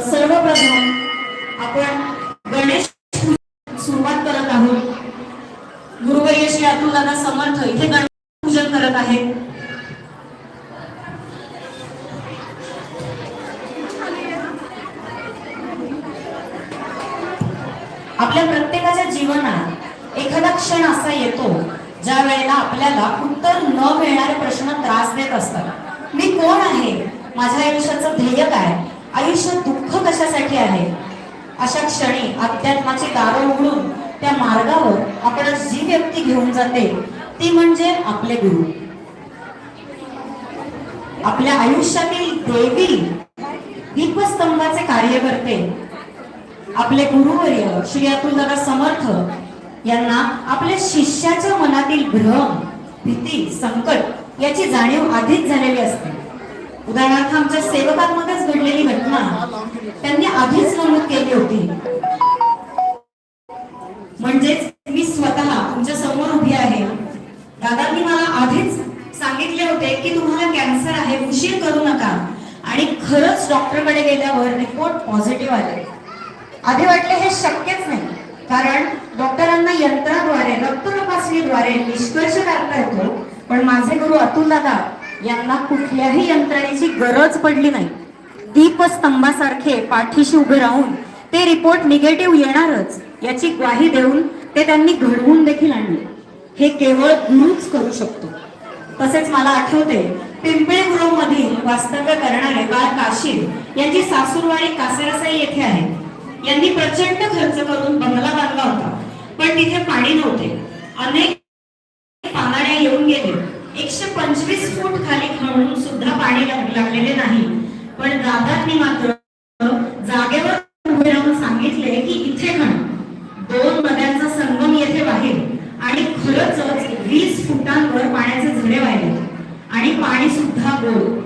सर्वप्रथम आपण गणेश जाते. ती म्हणजे आपले गुरु. आपल्या आयुष्यातील देवी दीपस्तंभाचे कार्य करते. आपले गुरुवर्य श्री अतुलदादा समर्थ यांना आपल्या शिष्याच्या मनातील भ्रम भीती संकट याची जाणीव आधीच झालेली असते. उदाहरणार्थ आमच्या सेवकांमध्येच घडलेली घटना त्यांनी आधीच नमूद केली होती. म्हणजेच मी स्वतः तुमच्यासमोर दादांनी मला आधीच सांगितले होते की तुम्हाला कॅन्सर आहे उशीर करू नका. आणि खरंच डॉक्टरकडे गेल्यावर रिपोर्ट पॉझिटिव्ह आले. आधी वाटले हे शक्यच नाही कारण डॉक्टरांना यंत्राद्वारे रक्त तपासणीद्वारे निष्कर्ष काढता येतो. पण माझे गुरु अतुल दादा यांना कुठल्याही यंत्रणेची गरज पडली नाही. दीपस्तंभासारखे पाठीशी उभे राहून ते रिपोर्ट निगेटिव्ह येणारच याची ग्वाही देऊन ते त्यांनी घडवून देखील आणले. हे केवळ गुरुच करू शकतो. तसेच मला आठवते पिंपळे मधील वास्तव्य करणारे बाळ काशीर यांची सासूरवाडी कासेरासाई येथे आहे. यांनी प्रचंड खर्च करून बंगला बांधला होता पण तिथे पाणी नव्हते. अनेक पानाड्या येऊन गेले. एकशे पंचवीस फूट खाली खणून सुद्धा पाणी लागलेले नाही. पण दादांनी मात्र जागेवर उभे राहून सांगितले की इथे खण दोन नद्यांचा संगम येथे बाहेर आणि खरंच वीस फुटांवर पाण्याचे झरे वाहिले आणि पाणी सुद्धा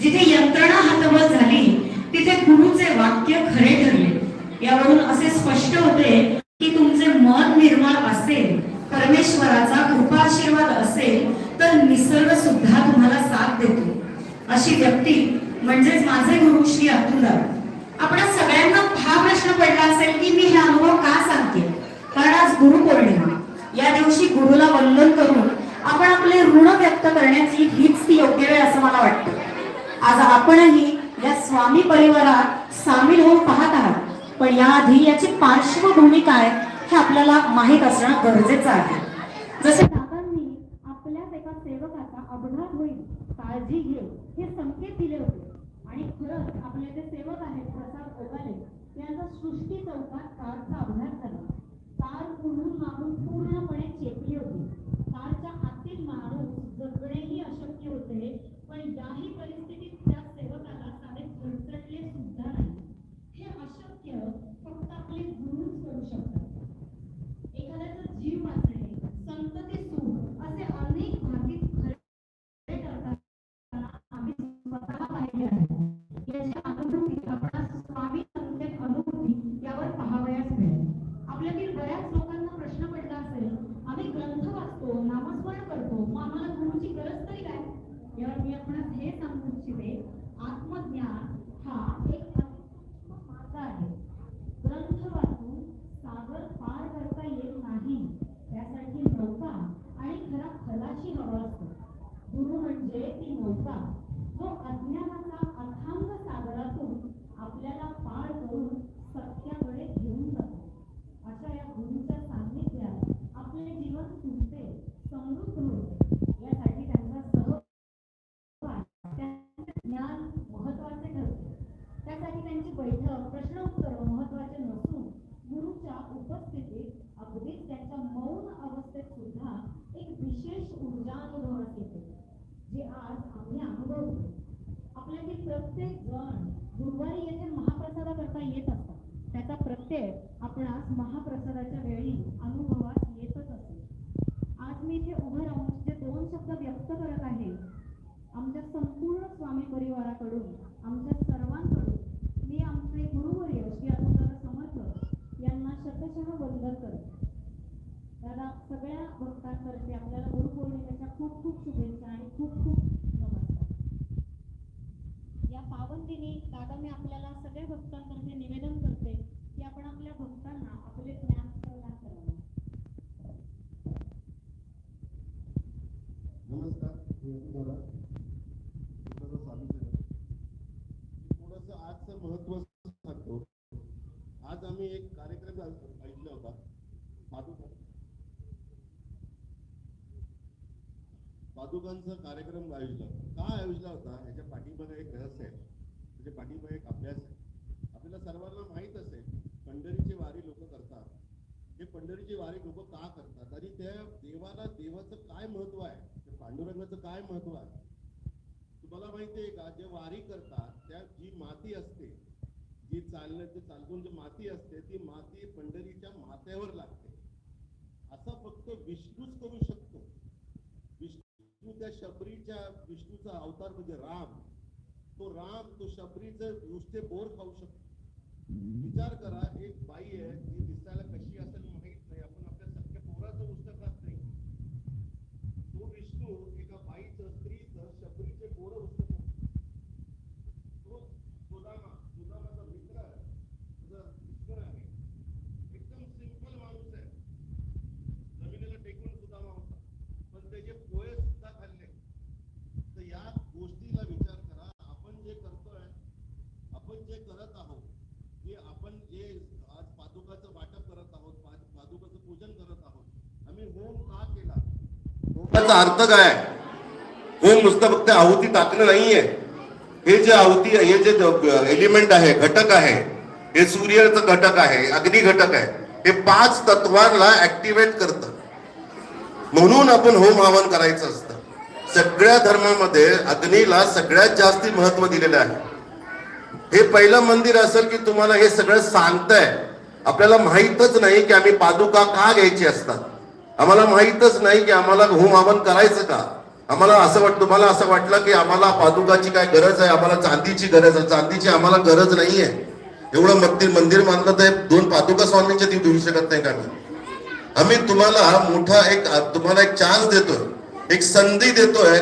जिथे यंत्रणा हातवत झाली तिथे गुरुचे वाक्य खरे ठरले. यावरून असे स्पष्ट होते की तुमचे मन निर्मळ असेल परमेश्वराचा कृपाशीर्वाद असेल तर निसर्ग सुद्धा तुम्हाला साथ देतो. अशी व्यक्ती म्हणजेच माझे गुरु श्री अतुलदादा आपण सगळ्यांना हा प्रश्न पडला असेल की मी हे अनुभव का सांगते? कारण आज गुरु पौर्णिमा. या दिवशी गुरुला वंदन करून आपण आपले ऋण व्यक्त करण्याची हीच ती योग्य वेळ असं मला वाटतं. आज आपणही या स्वामी परिवारात सामील होऊन पाहत आहात. पण याआधी याची पार्श्वभूमी काय हे आपल्याला माहीत असणं गरजेचं आहे. जसे दादांनी आपल्याच एका सेवकाचा अपघात होईल काळजी घे हे संकेत दिले होते. आणि खरंच आपले जे सेवक आहेत प्रसाद ओगाले यांचा सृष्टी चौकात कारचा अपघात झाला. कार पुढून मागून पूर्णपणे चेपली होती. पण त्यांची बैठक प्रश्न उत्तर महत्त्वाचे नसून गुरुच्या उपस्थितीत अगदीच त्यांच्या मौन अवस्थेत सुद्धा एक विशेष ऊर्जा अनुभवास येते जे आज आम्ही अनुभवतो आपल्यातील प्रत्येक जण गुरुवारी येथे महाप्रसादाकरता येत असतात. त्याचा प्रत्यय आपणास महाप्रसाद वेळी अनुभवास येतच असेल आज मी इथे उभं राहून जे दोन शब्द व्यक्त करत आहे आमच्या संपूर्ण स्वामी परिवाराकडून आमच्या सर्वांकडून मी आमचे गुरुवर्य श्री अतुलदादा समर्थ यांना शतशः वंदन करते दादा सगळ्या भक्तांतर्फे आपल्याला गुरुपौर्णिमेच्या खूप खूप शुभेच्छा आणि खूप खूप नमस्कार या पावन दिनी दादा मी आपल्याला सगळ्या भक्तांना काचं महत्त्व सांगतो आज आम्ही एक कार्यक्रम आ- ऐकला होता पादुका पादुकांचा कार्यक्रम आयोजला का आयोजला होता? ह्याच्या पाठीमागे एक रहस्य आहे. त्याच्या पाठीमागे एक अभ्यास आहे. आपल्याला सर्वांना माहीत असेल पंढरीची वारी लोक करतात. हे पंढरीची वारी लोक का करतात? आणि त्या देवाला देवाचं काय महत्त्व आहे? त्या पांडुरंगाचं काय महत्त्व आहे? तुम्हाला माहिती आहे का? जे वारी करतात त्या जी माती असते जी चालण्याची चालून जी माती असते ती माती पंढरीच्या माथ्यावर लागते. असं फक्त विष्णूच करू शकतो. विष्णू त्या शबरीच्या विष्णूचा अवतार म्हणजे राम. तो राम तो शबरीचे नुसते बोर खाऊ शकतो. विचार करा एक बाई आहे ती दिसायला कशी असेल माहीत नाही आपण आपल्या सख्या पोराचं नुसतं खात नाही तो विष्णू एका बाईचं स्त्रीचं शबरीचे बोर उचलत तो सुदामा सुदामाचा मित्र आहे तुझा मित्र आहे एकदम सिंपल माणूस आहे जमिनीला टेकून सुदामा होता पण त्याचे पोहे सुद्धा खाल्ले तर या गोष्टीला विचार करा आपण जे करतोय आपण जे करत आहोत जे आपण जे आज पादुकाचं वाटप करत आहोत पा- पादुकाचं पूजन करत आहोत आम्ही होम का केला होमाचा अर्थ काय? आहे? होम नुसतं फक्त आहुती टाकणं नाहीये. हे जे आहुती हे जे एलिमेंट आहे घटक आहे हे सूर्यचं घटक आहे अग्नी घटक आहे हे पाच तत्वांना ऍक्टिव्हेट करतं. म्हणून आपण होम हवन करायचं असतं. सगळ्या धर्मामध्ये अग्नीला सगळ्यात जास्ती महत्त्व दिलेलं आहे. हे पहिलं मंदिर असेल की तुम्हाला हे सगळं सांगतंय. आपल्याला माहीतच नाही की आम्ही पादुका का घ्यायची असतात. आम्हाला माहीतच नाही की आम्हाला होम करायचं का? आम्हाला असं वाटतं तुम्हाला असं वाटलं की आम्हाला पादुकाची काय गरज आहे? आम्हाला चांदीची गरज आहे. चांदीची आम्हाला गरज नाहीये. एवढं मंदिर मंदिर मानलं तर दोन पादुका स्वामींचे ती देऊ शकत नाही का मी आम्ही तुम्हाला मोठा एक तुम्हाला एक चान्स देतोय. एक संधी देतोय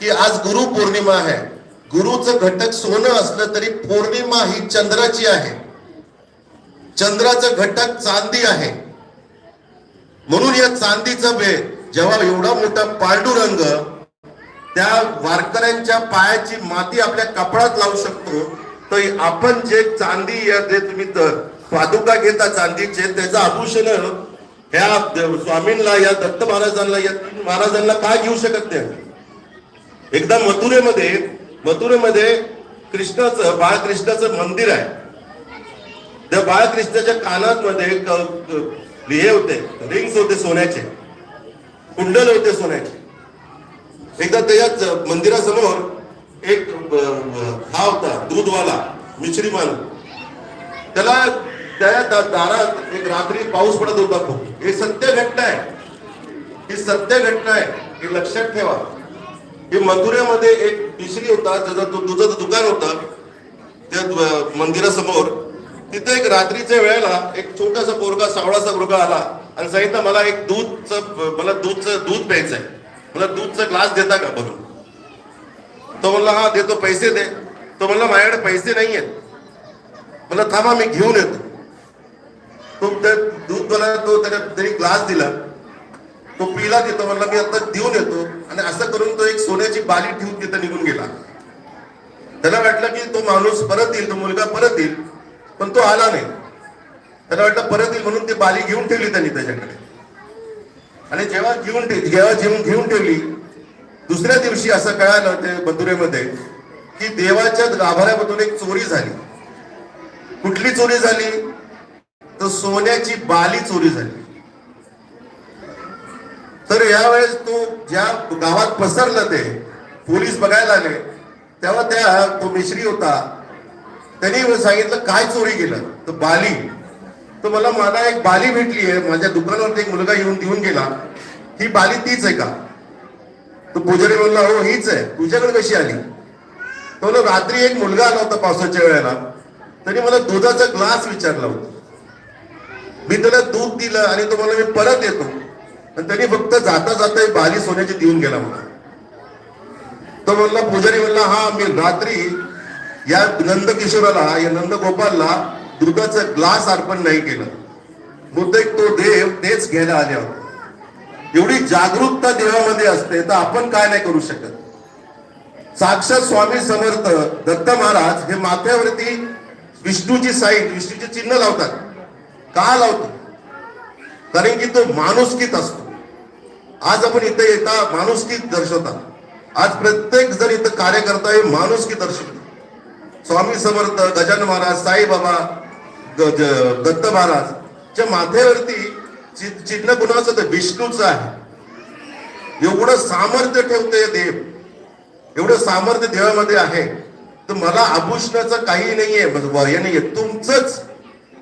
की आज गुरु पौर्णिमा आहे. गुरुचं घटक सोनं असलं तरी पौर्णिमा ही चंद्राची आहे. चंद्राचं घटक चांदी आहे. म्हणून या चांदीचं भेद जेव्हा एवढा मोठा पांडुरंग त्या वारकऱ्यांच्या पायाची माती आपल्या कपडात लावू शकतो तर आपण जे चांदी जे तुम्ही पादुका घेता चांदीचे त्याचं आभूषण ह्या स्वामींना या दत्त महाराजांना या तीन महाराजांना का घेऊ शकत नाही? एकदा मथुरेमध्ये मथुरेमध्ये कृष्णाचं बाळकृष्णाचं मंदिर आहे. त्या बाळकृष्णाच्या कानात मध्ये हे होते रिंग्स होते सोन्याचे. कुंडल होते सोन्याचे. एकदा त्याच्याच मंदिरासमोर एक हा होता दूधवाला मिश्री त्याला त्या दारात एक रात्री पाऊस पडत होता खूप. हे सत्य घटना आहे. ही सत्य घटना आहे. हे लक्षात ठेवा. हे मथुरेमध्ये एक मिश्री होता त्याचा तो दुधाचं दुकान होतं. त्या मंदिरासमोर. तिथे एक रात्रीच्या वेळेला एक छोटासा पोरगा सावळाचा मुलगा आला आणि सांगितलं मला एक दूधचं मला दूधचं दूध प्यायचंय. मला दूधचा ग्लास देता का भरून तो म्हणला हा देतो पैसे दे. तो म्हणला माझ्याकडे पैसे नाही आहेत. मला थांबा मी घेऊन येतो. तो त्या दूध मला तो त्याला त्यांनी ग्लास दिला. तो पिला तिथं म्हणला मी आता देऊन येतो. आणि असं करून तो एक सोन्याची बाली ठेवून तिथं निघून गेला. त्याला वाटलं की तो माणूस परत येईल तो मुलगा परत येईल. पण तो आला नाही. त्याला वाटलं परत येईल म्हणून ती बाली घेऊन ठेवली त्यांनी त्याच्याकडे. आणि जेव्हा घेऊन जेव्हा जेवून घेऊन ठेवली दुसऱ्या दिवशी असं कळालं ते बंधुरेमध्ये की देवाच्या गाभाऱ्यामधून एक चोरी झाली. कुठली चोरी झाली? तर सोन्याची बाली चोरी झाली. तर यावेळेस तो ज्या गावात पसरलं ते पोलीस बघायला आले तेव्हा त्या तो मिश्री होता त्यांनी सांगितलं काय चोरी केलं? तर बाली. तर मला मला एक बाली भेटली आहे. माझ्या दुकानावरती एक मुलगा येऊन देऊन गेला. ही बाली तीच आहे का? तो पुजारी म्हणला हो हीच आहे. तुझ्याकडे कशी आली? तो ना रात्री एक मुलगा आला होता पावसाच्या वेळेला. त्यांनी मला दुधाचा ग्लास विचारला होता. मी त्याला दूध दिलं आणि तो मला मी परत येतो. आणि त्यांनी फक्त जाता जाता बाली सोन्याची देऊन गेला मला. तो म्हणला पुजारी म्हणला हा मी रात्री या नंदकिशोराला या नंदगोपालला दुधाचा ग्लास अर्पण नाही केलं. बहुतेक तो देव तेच घ्यायला आले होते एवढी जागरूकता देवामध्ये असते तर आपण काय नाही करू शकत. साक्षात स्वामी समर्थ दत्त महाराज हे माथ्यावरती विष्णूची साईट विष्णूचे चिन्ह लावतात. का लावतो? कारण की तो माणुसकीत असतो. आज आपण इथे येता माणुसकीत दर्शवतात आज प्रत्येक जण इथं कार्यकर्ता हे माणुसकी दर्शवतो स्वामी समर्थ गजान महाराज साईबाबा ग- दत्त महाराज च्या माथ्यावरती चिन्ह कुणाचं तर विष्णूचं आहे. एवढं सामर्थ्य ठेवते देव. एवढं सामर्थ्य देवामध्ये आहे. तर मला आभूषणाचं काही नाहीये. म्हणजे हे नाहीये. तुमचंच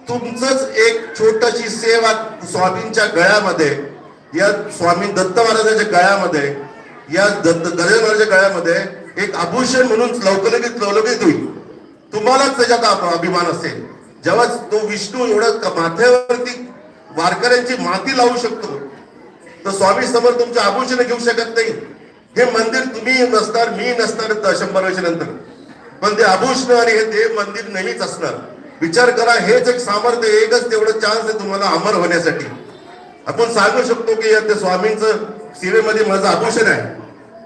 तुमचंच एक छोटीशी सेवा स्वामींच्या गळ्यामध्ये या स्वामी दत्त महाराजांच्या गळ्यामध्ये या दत्त गजान महाराजांच्या गळ्यामध्ये एक आभूषण म्हणून लवकरच लवलगित होईल. तुम्हालाच त्याच्यात अभिमान असेल जेव्हा तो विष्णू एवढं माथ्यावरती वारकऱ्यांची माती लावू शकतो तर स्वामी समोर तुमचे आभूषण घेऊ शकत नाही. हे मंदिर तुम्ही नसणार मी नसणार शंभर वर्षानंतर पण ते आभूषण आणि हे ते मंदिर नेहमीच असणार. विचार करा हेच एक सामर्थ्य एकच तेवढं चान्स आहे तुम्हाला अमर होण्यासाठी. आपण सांगू शकतो की या त्या स्वामींचं सेवेमध्ये माझं आभूषण आहे.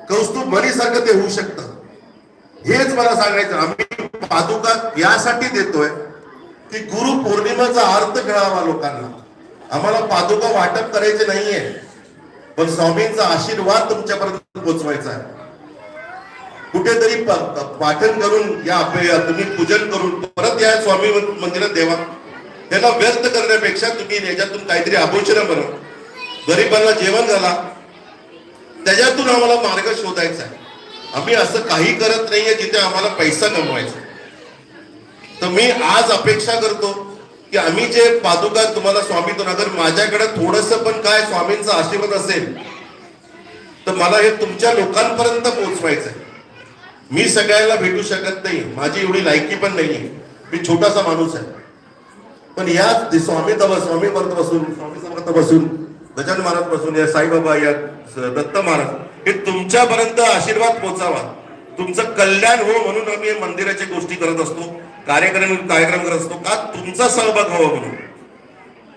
कौस्तुभ मनीसारखं ते होऊ शकतं. हेच मला सांगायचं आम्ही पादुका यासाठी देतोय की गुरु पौर्णिमेचा अर्थ कळावा लोकांना. आम्हाला पादुका वाटप करायचे नाहीये पण स्वामींचा आशीर्वाद तुमच्यापर्यंत पोहोचवायचा आहे. कुठेतरी पाठन करून या आपल्या तुम्ही पूजन करून परत या स्वामी मंदिरात देवा. त्याला व्यस्त करण्यापेक्षा तुम्ही याच्यातून काहीतरी आभूषण बनवा. गरीबांना जेवण झाला त्याच्यातून आम्हाला मार्ग शोधायचा आहे. आम्ही असं काही करत नाहीये जिथे आम्हाला पैसा कमवायचा तर मी आज अपेक्षा करतो की आम्ही जे पादुका तुम्हाला स्वामीतून अगर माझ्याकडे थोडस पण काय स्वामींचा आशीर्वाद असेल तर मला हे तुमच्या लोकांपर्यंत पोहोचवायचं आहे मी सगळ्यांना भेटू शकत नाही माझी एवढी लायकी पण नाही मी छोटासा माणूस आहे. पण या स्वामी तव स्वामी वर्त बसून स्वामी समर्थ बसून गजान महाराज बसून या साईबाबा या दत्त महाराज हे तुमच्यापर्यंत आशीर्वाद पोहोचावा. तुमचं कल्याण हो म्हणून आम्ही मंदिराची गोष्टी करत असतो. कार्यक्रम कार्यक्रम करत असतो का तुमचा सहभाग व्हावा म्हणून.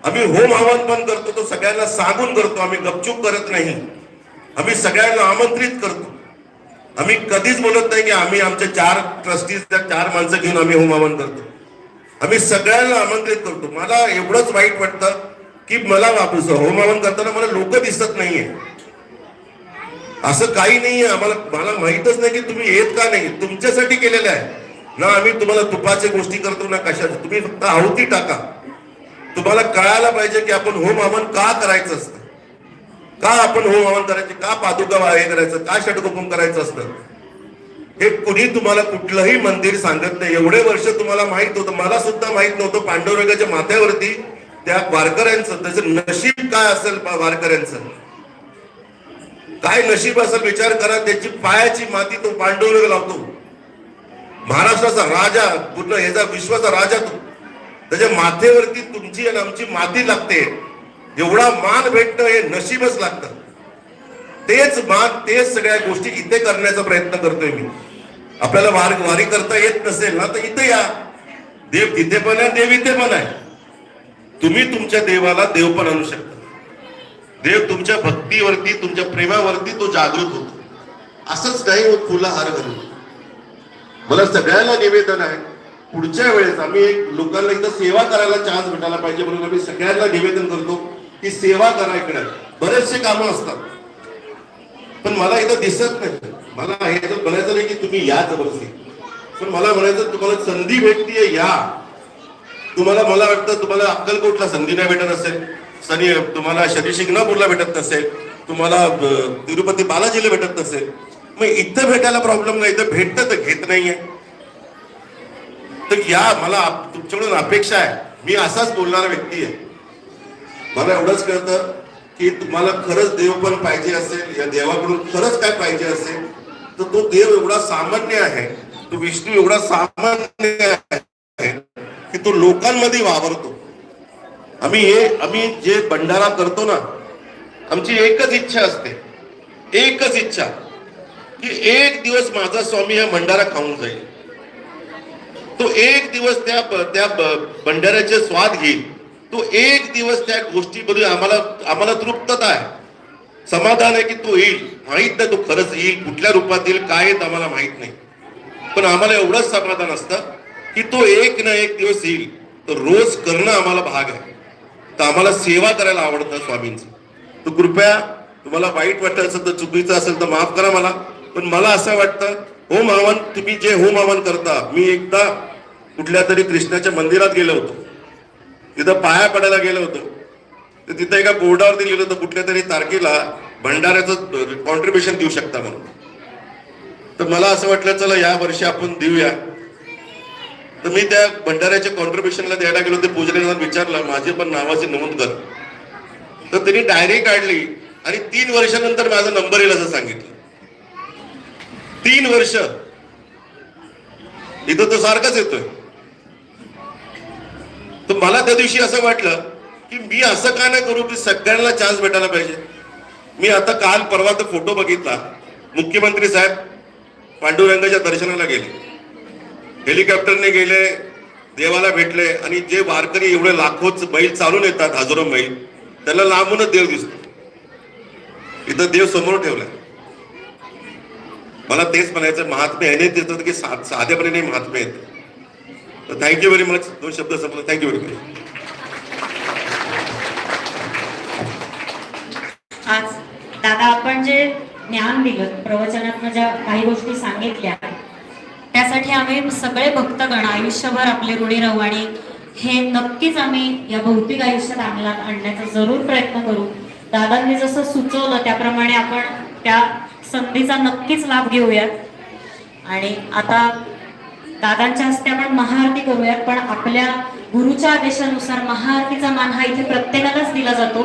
आम्ही होम आवाहन पण करतो तो सगळ्यांना सांगून करतो आम्ही गपचूप करत नाही. आम्ही सगळ्यांना आमंत्रित करतो. आम्ही कधीच बोलत नाही की आम्ही आमच्या चार ट्रस्टीज चार माणसं घेऊन आम्ही होम आवाहन करतो. आम्ही सगळ्यांना आमंत्रित करतो. मला एवढंच वाईट वाटतं की मला वापस होम हवन करताना मला लोक दिसत नाहीये. असं काही नाहीये. आम्हाला मला माहितच नाही की तुम्ही येत का नाही. तुमच्यासाठी केलेलं आहे. ना आम्ही तुम्हाला तुपाच्या गोष्टी करतो ना कशाच्या तुम्ही फक्त आहुती टाका. तुम्हाला कळायला पाहिजे की आपण होम हवन का करायचं असतं? का आपण होम हवन करायचे? का पादुका हे करायचं? का षटकोपम करायचं असतं? हे कुणी तुम्हाला कुठलंही मंदिर सांगत नाही. एवढे वर्ष तुम्हाला माहीत होतं. मला सुद्धा माहीत नव्हतं पांडुरंगाच्या माथ्यावरती त्या वारकऱ्यांचं. त्याचं नशीब काय असेल वारकऱ्यांचं? काय नशीब असेल विचार करा. त्याची पायाची माती तो पांडुरंग लावतो. महाराष्ट्राचा राजा पूर्ण ह्याचा विश्वाचा राजा तू. त्याच्या माथेवरती तुमची आणि आमची माती लागते. एवढा मान भेटणं हे नशीबच लागतं. तेच मान तेच सगळ्या गोष्टी इथे करण्याचा प्रयत्न करतोय मी. आपल्याला वार वारी करता येत नसेल ना तर इथे या. देव तिथे पण आहे देव इथे पण आहे. तुम्ही तुमच्या देवाला देव पण आणू शकता. देव तुमच्या भक्तीवरती तुमच्या प्रेमावरती तो जागृत होतो. असंच काही होत फुला हार घालून. मला सगळ्यांना निवेदन आहे. पुढच्या वेळेस आम्ही एक लोकांना एकदा सेवा करायला चान्स भेटायला पाहिजे म्हणून आम्ही सगळ्यांना निवेदन करतो की सेवा करा इकडे. बरेचसे कामं असतात. पण मला इथं दिसत नाही. मला हे तर म्हणायचं नाही की तुम्ही या जबरदस्ती. पण मला म्हणायचं तुम्हाला संधी भेटतीये या. तुम्हाला मला वाटतं तुम्हाला अक्कलकोटला संधी नाही भेटत असेल. सनी तुम्हाला शनी शिंगणापूरला भेटत नसेल. तुम्हाला तिरुपती बालाजीला भेटत नसेल. मग इथं भेटायला प्रॉब्लेम नाही इथं भेटतं तर घेत नाहीये. तर या मला आप- तुमच्याकडून अपेक्षा आहे. मी असाच बोलणारा व्यक्ती आहे. मला एवढंच कळतं की तुम्हाला खरंच देव पण पाहिजे असेल या देवाकडून खरंच काय पाहिजे असेल तर तो देव एवढा सामान्य आहे तो विष्णू एवढा सामान्य आहे की तो लोकांमध्ये वावरतो. आम्ही हे आम्ही जे भंडारा करतो ना आमची एकच इच्छा असते. एकच इच्छा. की एक दिवस माझा स्वामी हा भंडारा खाऊन जाईल. तो एक दिवस त्या त्या भंडाऱ्याचे स्वाद घेईल. तो एक दिवस त्या गोष्टीमध्ये आम्हाला आम्हाला तृप्तता आहे. समाधान आहे की तो येईल. माहीत नाही तो खरंच येईल कुठल्या रूपात येईल काय येत आम्हाला माहीत नाही. पण आम्हाला एवढंच समाधान असतं की तो एक ना एक दिवस येईल. तर रोज करणं आम्हाला भाग आहे. तर आम्हाला सेवा करायला आवडतं स्वामींचं. तर कृपया तुम्हाला वाईट वाटायचं असेल तर चुकीचं असेल तर माफ करा मला. पण मला असं वाटतं होम हवन तुम्ही जे होम हवन करता मी एकदा कुठल्या तरी कृष्णाच्या मंदिरात गेलो होतो. तिथं पाया पडायला गेलो होतो. तर तिथं एका बोर्डावरती लिहिलं होतं कुठल्या तरी तारखेला भंडाऱ्याचं कॉन्ट्रीब्युशन देऊ शकता म्हणून. तर मला असं वाटलं चला या वर्षी आपण देऊया. तर मी त्या भंडाऱ्याच्या कॉन्ट्रीब्युशनला द्यायला गेलो ते पूजनाला विचारलं माझे पण नावाची नोंद कर. तर त्यांनी डायरी काढली आणि तीन वर्षानंतर माझा नंबर येईल असं सांगितलं. तीन वर्ष. इथं तो सारखाच येतोय. तर मला त्या दिवशी असं वाटलं की मी असं का नाही करू की सगळ्यांना चान्स भेटायला पाहिजे. मी आता काल परवा तो फोटो बघितला. मुख्यमंत्री साहेब पांडुरंगाच्या दर्शनाला गेले. हेलिकॉप्टरने गेले देवाला भेटले आणि जे वारकरी एवढे लाखोच बैल चालून येतात हजारो बैल त्याला लांबूनच देव दिसतो. इथं देव समोर ठेवलाय. मला तेच म्हणायचं महात्मे ह्याने देतात की सा- साधेपणे महात्मे आहेत. तर थँक्यू व्हेरी मच दोन शब्द समजा थँक्यू व्हेरी मच आज दादा आपण जे ज्ञान दिलं प्रवचनात ज्या काही गोष्टी सांगितल्या त्यासाठी आम्ही सगळे भक्तगण आयुष्यभर आपले ऋणी राहू आणि हे नक्कीच आम्ही या भौतिक आयुष्यात अंमलात आणण्याचा जरूर प्रयत्न करू. दादांनी जसं सुचवलं त्याप्रमाणे आपण त्या संधीचा नक्कीच लाभ घेऊयात. आणि आता दादांच्या हस्ते आपण महाआरती करूयात पण आपल्या गुरुच्या आदेशानुसार महाआरतीचा मान हा इथे प्रत्येकालाच दिला जातो.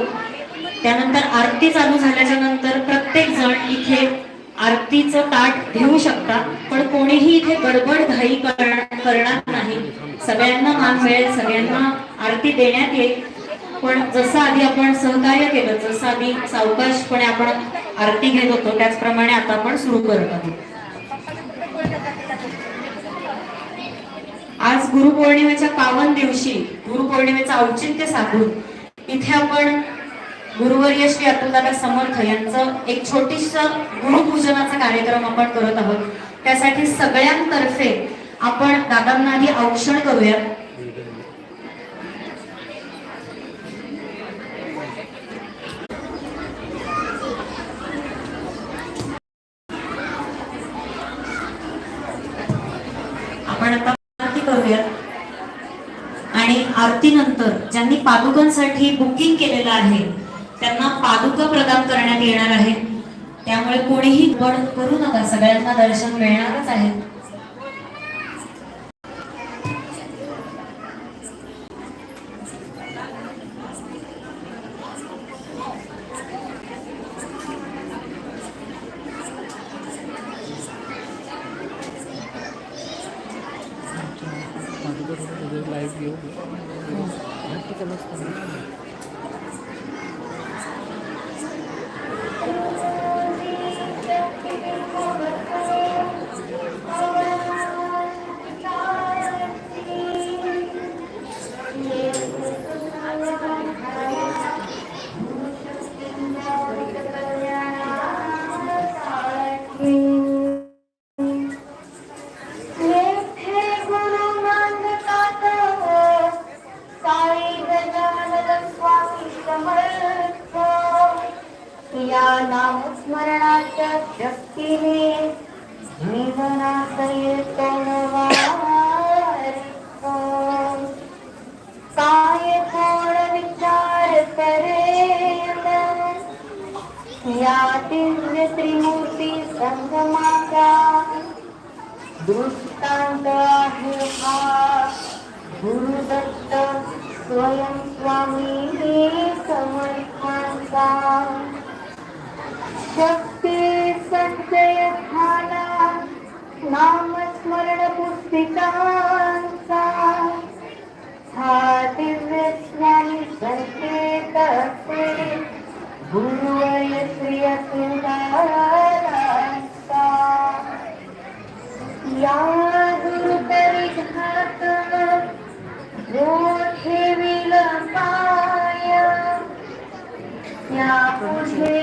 त्यानंतर आरती चालू झाल्याच्यानंतर प्रत्येक जण इथे आरतीचं ताट घेऊ शकता पण कोणीही इथे गडबड घाई करणार करणार नाही. सगळ्यांना मान मिळेल सगळ्यांना आरती देण्यात येईल. पण जसं आधी आपण सहकार्य केलं जसं आधी सावकाशपणे आपण आरती घेत होतो त्याचप्रमाणे आता आपण सुरू करत आहोत. आज गुरुपौर्णिमेच्या पावन दिवशी गुरुपौर्णिमेचं औचित्य साधून इथे आपण गुरुवर्य श्री अतुलदादा समर्थ यांचं एक छोटीस गुरुपूजनाचा कार्यक्रम आपण करत आहोत. त्यासाठी सगळ्यांतर्फे आपण दादांना आधी औक्षण करूया आपण आता आरती करूयात आणि आरतीनंतर ज्यांनी पादुकांसाठी बुकिंग केलेलं आहे त्यांना पादुका प्रदान करण्यात येणार आहे त्यामुळे कोणीही गड करू नका. सगळ्यांना दर्शन मिळणारच आहे. शक्ती संचय झाला नामस्मरण पुस्तिकांचा हा दिव्य ज्ञानी संकेत असते. गुरुवय श्री अतुलांचा या गुरुतरी घात जो ठेविल पाय या पुढे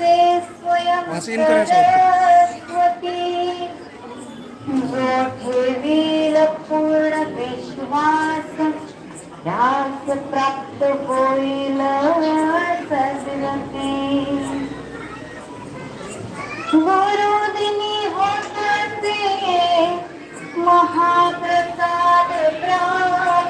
से स्वयं सरस्वती जो विश्वास. ध्यास प्राप्त होईल सजरती गुरुदिनी होतात महाप्रसाद प्राप्त